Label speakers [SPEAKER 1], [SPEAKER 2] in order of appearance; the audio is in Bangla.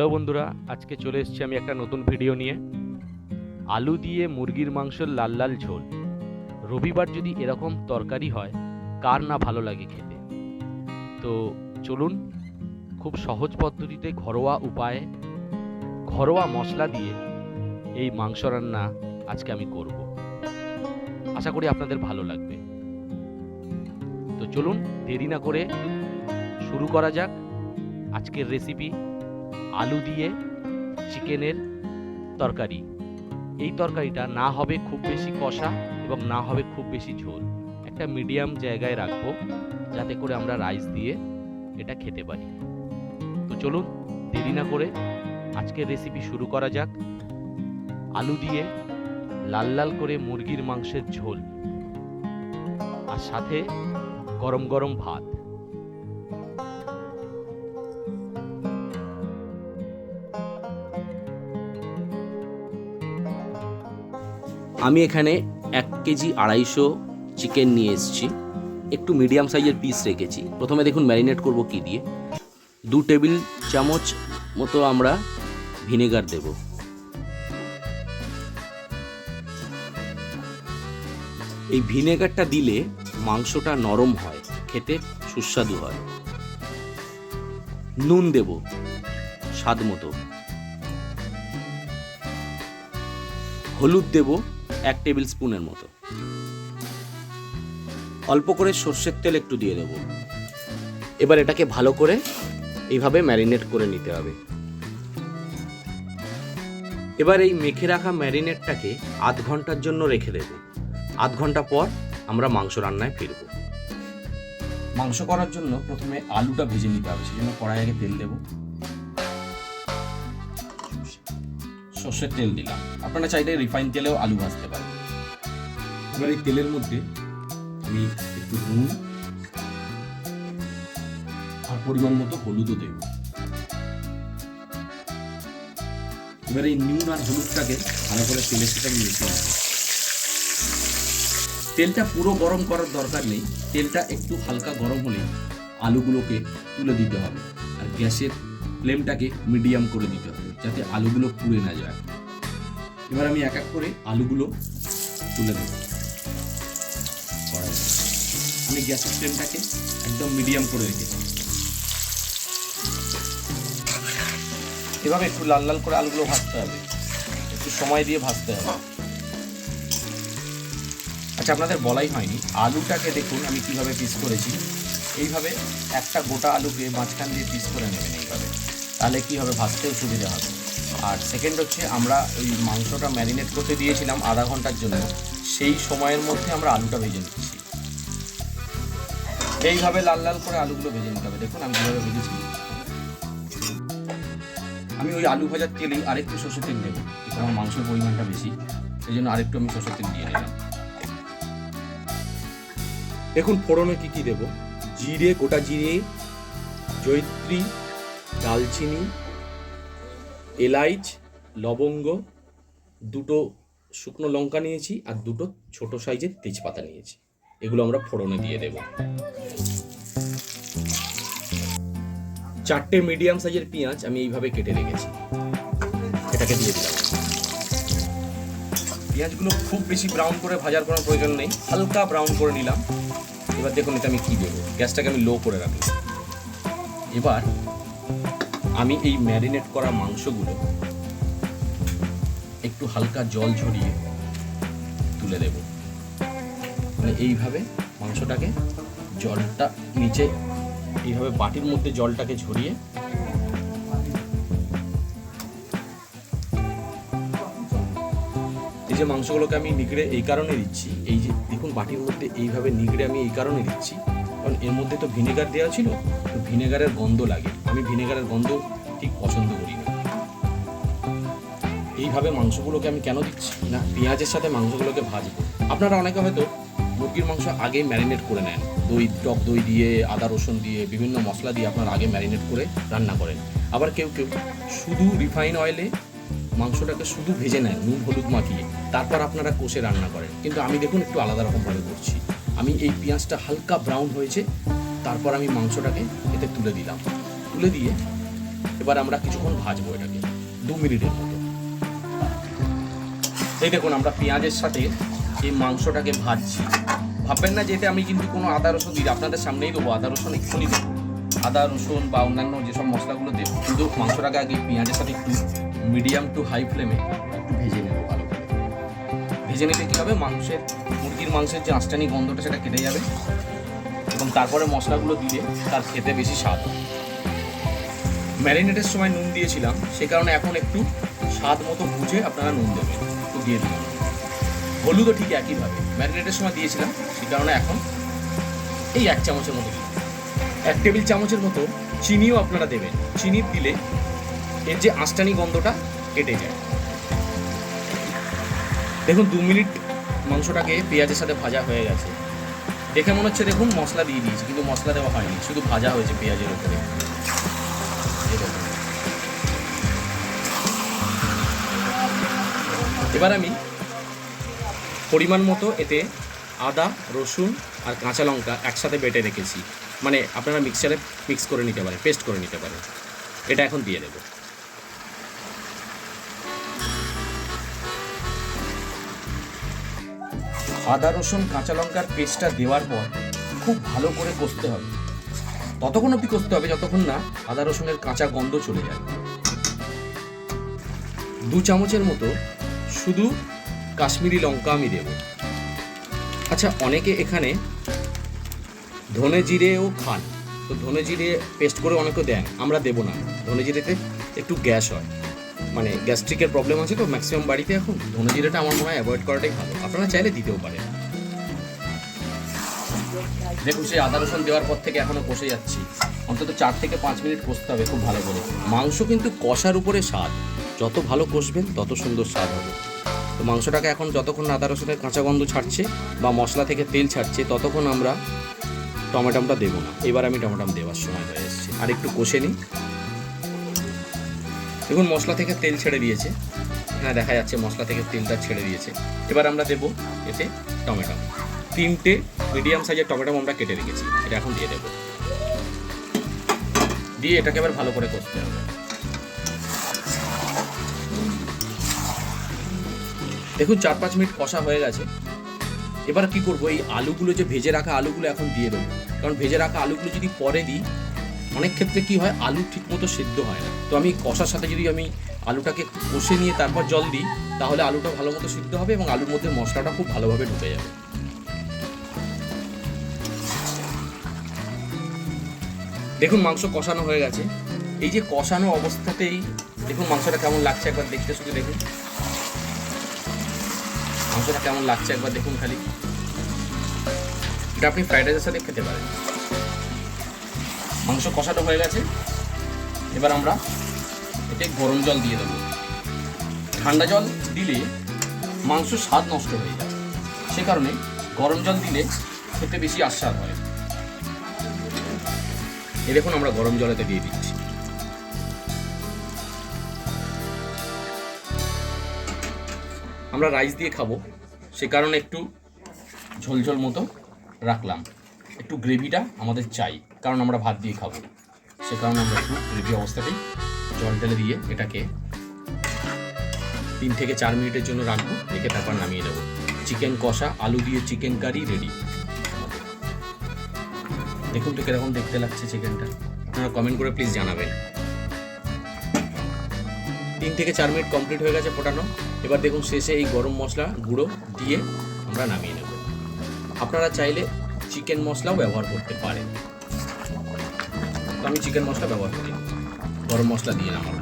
[SPEAKER 1] হ্যালো বন্ধুরা, আজকে চলে এসেছি আমি একটা নতুন ভিডিও নিয়ে। আলু দিয়ে মুরগির মাংসের লাল লাল ঝোল। রবিবার যদি এরকম তরকারি হয়, কার না ভালো লাগে খেতে? তো চলুন, খুব সহজ পদ্ধতিতে ঘরোয়া উপায়ে, ঘরোয়া মশলা দিয়ে এই মাংস রান্না আজকে আমি করব। আশা করি আপনাদের ভালো লাগবে। তো চলুন, দেরি না করে শুরু করা যাক। আজকের রেসিপি আলু দিয়ে চিকেনের তরকারি। এই তরকারিটা না হবে খুব বেশি কষা এবং না হবে খুব বেশি ঝোল। একটা মিডিয়াম জায়গায় রাখব যাতে করে আমরা রাইস দিয়ে এটা খেতে পারি। তো চলুন, দেরি না করে আজকের রেসিপি শুরু করা যাক। আলু দিয়ে লাল লাল করে মুরগির মাংসের ঝোল আর সাথে গরম গরম ভাত।
[SPEAKER 2] আমি এখানে এক কেজি আড়াইশো চিকেন নিয়ে এসেছি। একটু মিডিয়াম সাইজের পিস রেখেছি। প্রথমে দেখুন ম্যারিনেট করব কি দিয়ে। দু টেবিল চামচ মতো আমরা ভিনেগার দেব। এই ভিনেগারটা দিলে মাংসটা নরম হয়, খেতে সুস্বাদু হয়। নুন দেব, স্বাদ মতো। হলুদ দেব এক টেবিল স্পুনের মতো। অল্প করে সর্ষের তেল একটু দিয়ে দেব। এবার এটাকে ভালো করে এইভাবে ম্যারিনেট করে নিতে হবে। এবার এই মেখে রাখা ম্যারিনেটটাকে আধ ঘণ্টার জন্য রেখে দেব। আধ ঘণ্টা পর আমরা মাংস রান্নায় ফিরব। মাংস করার জন্য প্রথমে আলুটা ভেজে নিতে হবে, সেজন্য কড়াই আগে তেল দেবো। সর্ষের তেল দিলাম। আপনারা চাইলে রিফাইন তেলেও আলু ভাজতে পারেন। এবার এই তেলের মধ্যে আমি একটু নুন আর পরিমাণ মতো হলুদও দেব। এবার এই নুন আর হলুদটাকে ভালো করে তেলের সাথে আমি মিশিয়ে নেব। তেলটা পুরো গরম করার দরকার নেই। তেলটা একটু হালকা গরম হলে আলুগুলোকে তুলে দিতে হবে। আর গ্যাসের ফ্লেমটাকে মিডিয়াম করে দিতে হবে, যাতে আলুগুলো পুড়ে না যায়। এবার আমি এক এক করে আলুগুলো তুলে দেব আমি গ্যাসের ফ্লেমটাকে একদম মিডিয়াম করে রেখেছি। এভাবে একটু লাল লাল করে আলুগুলো ভাজতে হবে। একটু সময় দিয়ে ভাজতে হবে। আচ্ছা আপনাদের বলাই হয়নি। আলুটাকে দেখুন, আমি কীভাবে পিস করেছি। এইভাবে একটা গোটা আলুকে মাঝখান দিয়ে পিস করে নেবেন এইভাবে। তাহলে কি হবে? ভাজতেও সুবিধা হবে। আর সেকেন্ড হচ্ছে, আমরা ওই মাংসটা ম্যারিনেট করতে দিয়েছিলাম আধা ঘণ্টার জন্য। সেই সময়ের মধ্যে আমরা আলুটা ভেজে নিচ্ছি। এইভাবে লাল লাল করে আলুগুলো ভেজে নিতে হবে। দেখুন, আমি কীভাবে ভেজেছি। আমি ওই আলু ভাজার তেলেই আরেকটু সর্ষের তেল দেবো। আমার মাংসের পরিমাণটা বেশি। সেই জন্য আরেকটু আমি সর্ষের তেল দিয়ে নিলাম দেখুন, ফোড়নে কি কি দেবো? জিরে, গোটা জিরে জৈত্রী দালচিনি এলাইচ, লবঙ্গ, দুটো শুকনো লঙ্কা নিয়েছি আর দুটো ছোট সাইজের তেজপাতা নিয়েছি। এগুলো আমরা ফোড়নে দিয়ে দেব। চারটে মিডিয়াম সাইজের পেঁয়াজ আমি এইভাবে কেটে রেখেছি। এটাকে দিয়ে দিলাম। পেঁয়াজগুলো খুব বেশি ব্রাউন করে ভাজার কোনো প্রয়োজন নেই। হালকা ব্রাউন করে নিলাম। এবার দেখুন এটা আমি কী দেবো। গ্যাসটাকে আমি লো করে রাখলাম। এবার আমি এই ম্যারিনেট করা মাংসগুলো একটু হালকা জল ঝরিয়ে তুলে দেব। মানে এইভাবে মাংসটাকে জলটা নিচে, এইভাবে বাটির মধ্যে জলটাকে ঝরিয়ে এই যে মাংসগুলোকে আমি নিগড়ে এই কারণে দিচ্ছি, এই যে দেখুন বাটির মধ্যে এইভাবে নিগড়ে আমি এই কারণে দিচ্ছি। কারণ এর মধ্যে তো ভিনেগার দেওয়া ছিল, তো ভিনেগারের গন্ধ লাগে। আমি ভিনেগারের গন্ধ ঠিক পছন্দ করি না। এইভাবে মাংসগুলোকে আমি কেন দিচ্ছি না? পেঁয়াজের সাথে মাংসগুলোকে ভাজবো। আপনারা অনেকে হয়তো মুরগির মাংস আগে ম্যারিনেট করে নেন। দই, টক দই দিয়ে, আদা রসুন দিয়ে, বিভিন্ন মশলা দিয়ে আপনারা আগে ম্যারিনেট করে রান্না করেন। আবার কেউ কেউ শুধু রিফাইন অয়েলে মাংসটাকে শুধু ভেজে নেন, নুন, হলুদ মাখিয়ে। তারপর আপনারা কষে রান্না করেন। কিন্তু আমি দেখুন একটু আলাদা রকমভাবে করছি। আমি এই পেঁয়াজটা হালকা ব্রাউন হয়েছে, তারপর আমি মাংসটাকে এতে তুলে দিলাম। তুলে দিয়ে এবার আমরা কিছুক্ষণ ভাজবো এটাকে, দু মিনিটের মতো। এই দেখুন, আমরা পেঁয়াজের সাথে এই মাংসটাকে ভাজছি। ভাববেন না যে এতে আমি কিন্তু কোনো আদা রসুন দিই, আপনাদের সামনেই দেবো, আদা রসুন এক্ষুনি দেবো। আদা রসুন বা অন্যান্য যেসব মশলাগুলো দেবো, কিন্তু মাংসটাকে আগে পেঁয়াজের সাথে একটু মিডিয়াম টু হাই ফ্লেমে একটু ভেজে নেব। ভেজে নিলে কী হবে? মাংসের, মুরগির মাংসের যে আঁচটানি গন্ধটা সেটা কেটে যাবে এবং তারপরে মশলাগুলো দিলে তার খেতে বেশি স্বাদ ম্যারিনেটের সময় নুন দিয়েছিলাম, সে কারণে এখন একটু স্বাদ মতো বুঝে আপনারা নুন দেবেন। একটু দিয়ে দিলাম হলুদও ঠিক একইভাবে। ম্যারিনেটের সময় দিয়েছিলাম, সে কারণে এখন এই এক চামচের মতো এক টেবিল চামচের মতো চিনিও আপনারা দেবেন। চিনি দিলে এর যে আঁচটানি গন্ধটা কেটে যায়। দেখুন, দু মিনিট মাংসটাকে পেঁয়াজের সাথে ভাজা হয়ে গেছে। দেখে মনে হচ্ছে, দেখুন, মশলা দিয়ে দিয়েছি, কিন্তু মশলা দেওয়া হয়নি, শুধু ভাজা হয়েছে পেঁয়াজের উপরে। এবার আমি পরিমাণ মতো এতে আদা, রসুন আর কাঁচা লঙ্কা একসাথে বেটে রেখেছি। মানে আপনারা মিক্সারে মিক্স করে নিতে পারেন, পেস্ট করে নিতে পারেন। এটা এখন দিয়ে দেবো। আদা, রসুন, কাঁচা লঙ্কার পেস্টটা দেওয়ার পর খুব ভালো করে কষতে হবে। ততক্ষণ অবধি কষতে হবে, যতক্ষণ না আদা, রসুনের কাঁচা গন্ধ চলে যায়। দু চামচের মতো শুধু কাশ্মীরি লঙ্কা আমি দেব। আচ্ছা অনেকে এখানে ধনে জিরেও খান। তো ধনে জিরে পেস্ট করে অনেকে দেন, আমরা দেব না। ধনে জিরেতে একটু গ্যাস হয়। মানে গ্যাস্ট্রিকের প্রবলেম আছে তো ম্যাক্সিমাম বাড়িতে এখন ধনে জিরেটা আমার মনে হয় অ্যাভয়েড করাটাই ভালো। আপনারা চাইলে দিতেও পারেন। দেখুন, সেই আদা রসুন দেওয়ার পর থেকে এখনও কষে যাচ্ছি। অন্তত চার থেকে পাঁচ মিনিট কষতে হবে, খুব ভালো করে। মাংস কিন্তু কষার উপরে স্বাদ। যত ভালো কষবেন, তত সুন্দর স্বাদ হবে। তো মাংসটাকে এখন যতক্ষণ আদা রসুনের কাঁচা গন্ধ ছাড়ছে বা মশলা থেকে তেল ছাড়ছে, ততক্ষণ আমরা টমেটোমটা দেবো না। এবার আমি টমেটোম দেওয়ার সময় হয়ে এসেছে। আর একটু কষে নিই। দেখুন, মশলা থেকে তেল ছেড়ে দিয়েছে। হ্যাঁ দেখা যাচ্ছে মশলা থেকে তেলটা ছেড়ে দিয়েছে। এবার আমরা দেবো এতে টমেটো। তিনটে মিডিয়াম সাইজের টমেটো আমরা কেটে রেখেছি। এটা এখন দিয়ে দেবো। দিয়ে এটাকে এবার ভালো করে করতে হবে। দেখুন, চার পাঁচ মিনিট কষা হয়ে গেছে। এবার কি করব? এই আলুগুলো যে ভেজে রাখা আলুগুলো এখন দিয়ে দেবো। কারণ ভেজে রাখা আলুগুলো যদি পরে দিই অনেক ক্ষেত্রে কি হয়, আলু ঠিকমতো সেদ্ধ হয় না। তো আমি কষার সাথে যদি আমি আলুটাকে কষে নিয়ে তারপর জল দিই, তাহলে আলুটা ভালো মতো সিদ্ধ হবে এবং আলুর মধ্যে মশলাটা খুব ভালোভাবে ঢুকে যাবে। দেখুন, মাংস কষানো হয়ে গেছে। এই যে কষানো অবস্থাতেই, দেখুন মাংসটা কেমন লাগছে একবার দেখতে শুধু দেখুন। মাংসটা কেমন লাগছে একবার দেখুন খালি। এটা আপনি ফ্রাইড রাইসের সাথে খেতে পারেন। মাংস কষাটা হয়ে গেছে। এবার আমরা এতে গরম জল দিয়ে দেবো। ঠান্ডা জল দিলে মাংস স্বাদ নষ্ট হয়ে যায়। সে কারণে গরম জল দিলে খেতে বেশি আস্বাদ হয়। এই দেখুন আমরা গরম জলেতে দিয়ে দিচ্ছি। আমরা রাইস দিয়ে খাব। সে কারণে একটু ঝোলঝোল মতো রাখলাম। একটু গ্রেভিটা আমাদের চাই। কারণ আমরা ভাত দিয়ে খাব। সে কারণে আমরা একটু গ্রেভি অবস্থাতেই জল ঢেলে দিয়ে এটাকে তিন থেকে চার মিনিটের জন্য রাখব, রেখে তারপর নামিয়ে দেবো চিকেন কষা, আলু দিয়ে চিকেন কারি রেডি দেখুন তো কীরকম দেখতে লাগছে চিকেনটা। আপনারা কমেন্ট করে প্লিজ জানাবেন। তিন থেকে চার মিনিট কমপ্লিট হয়ে গেছে ফোটানো। এবার দেখুন শেষে এই গরম মশলা গুঁড়ো দিয়ে আমরা নামিয়ে নেব। আপনারা চাইলে চিকেন মশলাও ব্যবহার করতে পারেন। আমি চিকেন মশলা ব্যবহার করি। গরম মশলা দিয়ে নামাবো